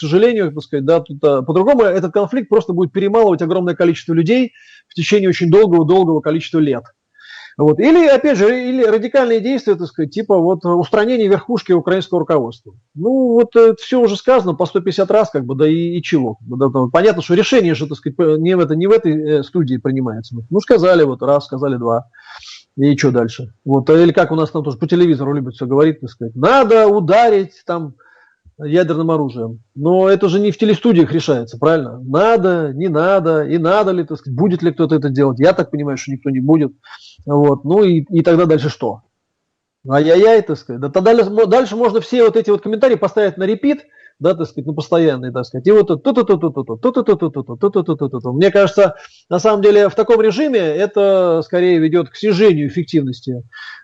сожалению, так сказать, да, тут, а, по-другому этот конфликт просто будет перемалывать огромное количество людей в течение очень долгого-долгого количества лет. Вот. Или, опять же, или радикальные действия, так сказать, типа вот устранение верхушки украинского руководства. Ну, вот это все уже сказано по 150 раз, как бы, да и, и чего. Понятно, что решение же, так сказать, не в, это, не в этой э, студии принимается. Ну, сказали вот раз, сказали два. И что дальше? Вот, или как у нас там тоже по телевизору любят все говорить, так сказать, надо ударить там ядерным оружием. Но это же не в телестудиях решается, правильно? Надо, не надо, и надо ли, так сказать, будет ли кто-то это делать. Я так понимаю, что никто не будет. Вот. Ну и, и тогда дальше что? Ай-яй-яй, так сказать. Да тогда дальше можно все вот эти вот комментарии поставить на репит, да, так сказать, на постоянный, так сказать. И вот тут, тут, тут, тут, тут, тут, тут, тут, тут, тут, тут, тут. Мне кажется, на самом деле в таком режиме это скорее ведет к снижению эффективности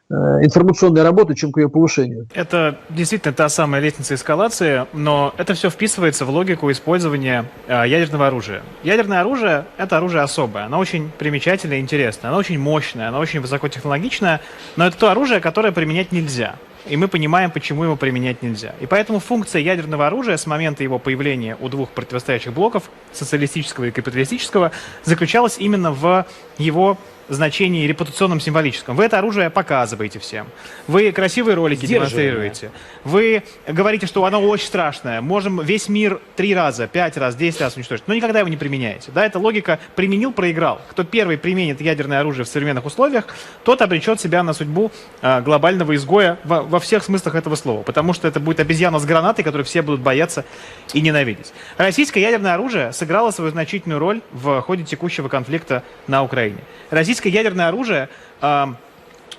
информационной работы, чем к ее повышению. Это действительно та самая лестница эскалации, но это все вписывается в логику использования э, ядерного оружия. Ядерное оружие – это оружие особое, оно очень примечательное и интересное, оно очень мощное, оно очень высокотехнологичное, но это то оружие, которое применять нельзя и мы понимаем, почему его применять нельзя. И поэтому функция ядерного оружия с момента его появления у двух противостоящих блоков, социалистического и капиталистического, заключалась именно в его значении репутационном, символическом. Вы это оружие показываете всем. Вы красивые ролики демонстрируете. Вы говорите, что оно очень страшное. Можем весь мир три раза, пять раз, десять раз уничтожить. Но никогда его не применяете. Да, это логика применил, проиграл. Кто первый применит ядерное оружие в современных условиях, тот обречет себя на судьбу э, глобального изгоя во, во всех смыслах этого слова. Потому что это будет обезьяна с гранатой, которую все будут бояться и ненавидеть. Российское ядерное оружие сыграло свою значительную роль в ходе текущего конфликта на Украине. Российское ядерное оружие э,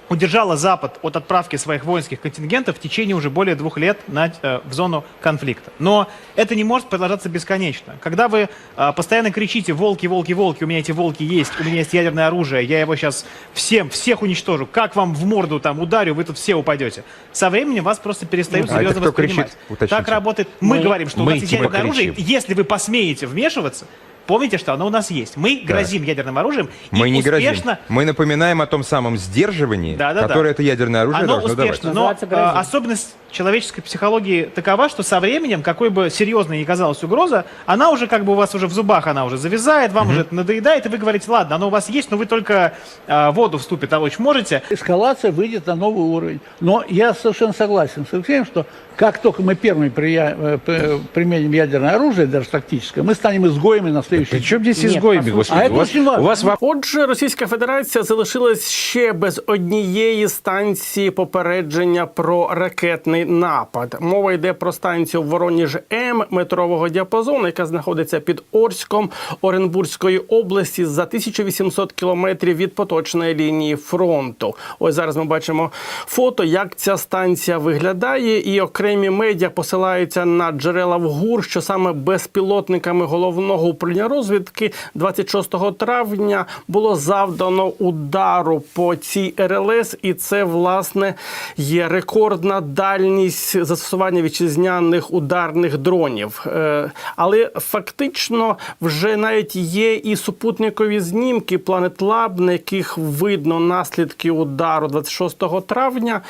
удержало Запад от отправки своих воинских контингентов в течение уже более двух лет на, э, в зону конфликта. Но это не может продолжаться бесконечно. Когда вы э, постоянно кричите «волки, волки, волки, у меня эти волки есть, у меня есть ядерное оружие, я его сейчас всем, всех уничтожу, как вам в морду там ударю, вы тут все упадете». Со временем вас просто перестают а серьезно воспринимать. Кричит? Так работает. Мы, мы говорим, что мы у вас есть типа ядерное кричим. оружие, если вы посмеете вмешиваться, Помните, что оно у нас есть. Мы Да. грозим ядерным оружием Мы и не грозим. успешно Мы напоминаем о том самом сдерживании, Да-да-да. которое это ядерное оружие оно должно давать. успешно, но Называется грозит. а, особенность человеческой психологии такова, что со временем, какой бы серьезной ни казалась угроза, она уже как бы у вас уже в зубах, она уже завязает, вам уже это надоедает, и вы говорите, ладно, оно у вас есть, но вы только а, воду в ступе толочь можете. эскалация выйдет на новый уровень. Но я совершенно согласен с Алексеем, что как только мы первыми прия- э, применим ядерное оружие, даже тактическое, мы станем изгоями на следующий При чому здесь Нет, господи? А у вас, у вас Отже, Російська Федерація залишилась ще без однієї станції попередження про ракетний напад. Мова йде про станцію Вороніж М метрового діапазону, яка знаходиться під Орськом Оренбурзької області за 1800 кілометрів від поточної лінії фронту. Ось зараз ми бачимо фото, як ця станція виглядає, і окремі медіа посилаються на джерела в ГУР, що саме безпілотниками головного управління розвідки 26 травня було завдано удару по цій РЛС, і це власне є рекордна дальність застосування вітчизняних ударних дронів. Е, Але фактично вже навіть є і супутникові знімки Lab, на яких видно наслідки удару 26 травня.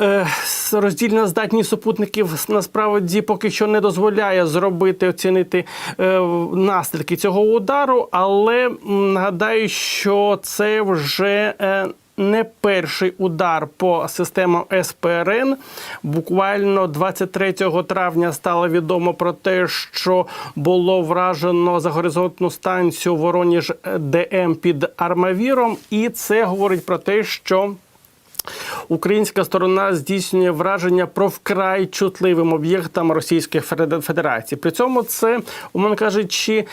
Е, Роздільна здатність супутників насправді поки що не дозволяє зробити оцінити е, наслідки цього удару, але нагадаю, що це вже. е, не перший удар по системам СПРН. Буквально 23 травня стало відомо про те, що було вражено загоризонтну станцію Вороніж ДМ під Армавіром, і це говорить про те, що Українська сторона здійснює враження про вкрай чутливим об'єктам Російської Феде- Федерації. При цьому це, умовно кажучи,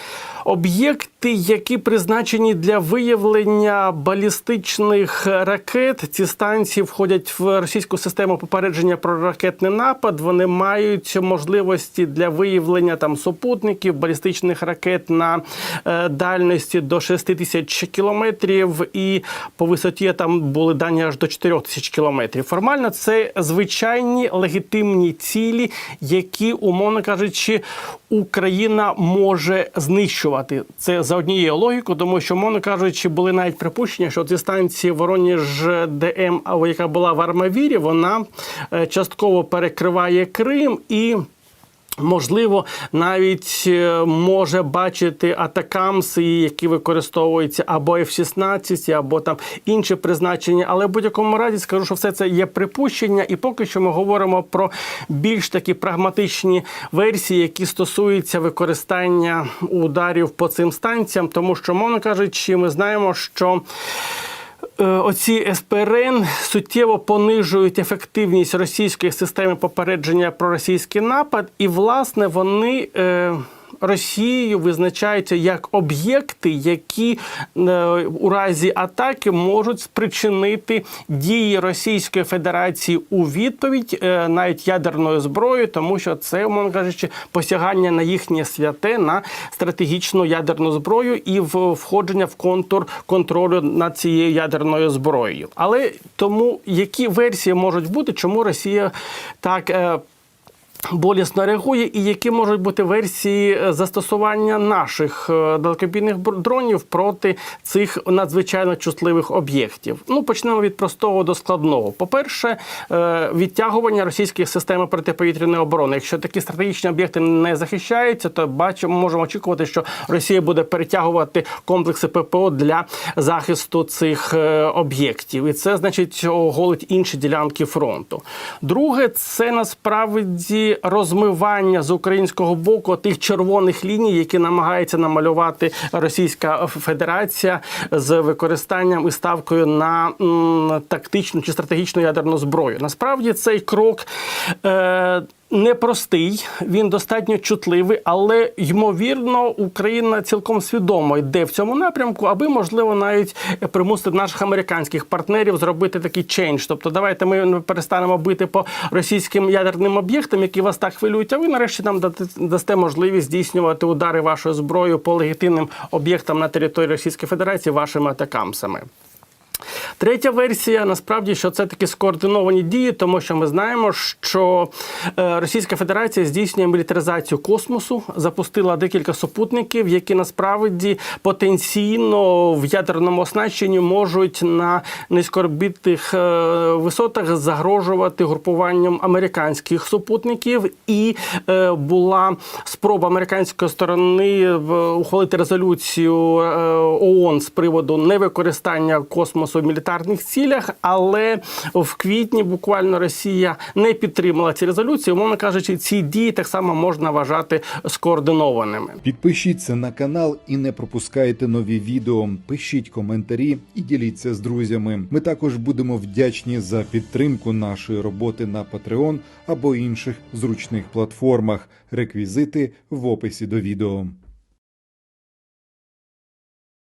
об'єкти, які призначені для виявлення балістичних ракет. Ці станції входять в російську систему попередження про ракетний напад. Вони мають можливості для виявлення там супутників, балістичних ракет на е, дальності до 6 тисяч кілометрів, і по висоті там були дані аж до 4 тисяч кілометрів. Формально це звичайні легітимні цілі, які, умовно кажучи, Україна може знищувати. Це за однією логікою, тому що, умовно кажучи, були навіть припущення, що ці станції Вороніж ДМ, яка була в Армавірі, вона е, частково перекриває Крим і. Можливо, навіть е, може бачити атакамси, які використовуються або F-16, або там інші призначення. Але в будь-якому разі скажу, що все це є припущення, і поки що ми говоримо про більш такі прагматичні версії, які стосуються використання ударів по цим станціям, тому що, мовно кажучи, ми знаємо, що. Е, Оці СПРН суттєво понижують ефективність російської системи попередження про російський напад, і власне вони. Е, Росією визначаються як об'єкти, які е, у разі атаки можуть спричинити дії Російської Федерації у відповідь е, навіть ядерною зброєю, тому що це, умовно кажучи, посягання на їхнє святе на стратегічну ядерну зброю і входження в контур контролю над цією ядерною зброєю. Але тому які версії можуть бути, чому Росія так. Болісно реагує, і які можуть бути версії е, застосування наших е, далекобійних дронів проти цих надзвичайно чутливих об'єктів. Ну почнемо від простого до складного. По-перше, е, відтягування російських систем протиповітряної оборони. Якщо такі стратегічні об'єкти не захищаються, то бачимо, можемо очікувати, що Росія буде перетягувати комплекси ППО для захисту цих об'єктів, і це значить оголить інші ділянки фронту. Друге, це насправді розмивання з українського боку тих червоних ліній, які намагається намалювати Російська Федерація з використанням і ставкою на тактичну чи стратегічну ядерну зброю. Насправді цей крок. Е, Непростий, він достатньо чутливий, але ймовірно, Україна цілком свідомо йде в цьому напрямку, аби можливо навіть примусити наших американських партнерів зробити такий чейндж. Тобто, давайте ми перестанемо бити по російським ядерним об'єктам, які вас так хвилюють. А ви нарешті нам дасте можливість здійснювати удари вашою зброєю по легітимним об'єктам на території Російської Федерації вашими атакамсами. Третя версія насправді, що це такі скоординовані дії, тому що ми знаємо, що е, Російська Федерація здійснює мілітаризацію космосу, запустила декілька супутників, які насправді потенційно в ядерному оснащенні можуть на низькоорбітних е, висотах загрожувати групуванням американських супутників. І е, була спроба американської сторони ухвалити резолюцію ООН з приводу невикористання космосу в мілітарних цілях, але в квітні буквально Росія не підтримала ці резолюції. Умовно кажучи, ці дії так само можна вважати скоординованими. Підпишіться на канал і не пропускайте нові відео. Пишіть коментарі і діліться з друзями. Ми також будемо вдячні за підтримку нашої роботи на Patreon або інших зручних платформах. Реквізити в описі до відео.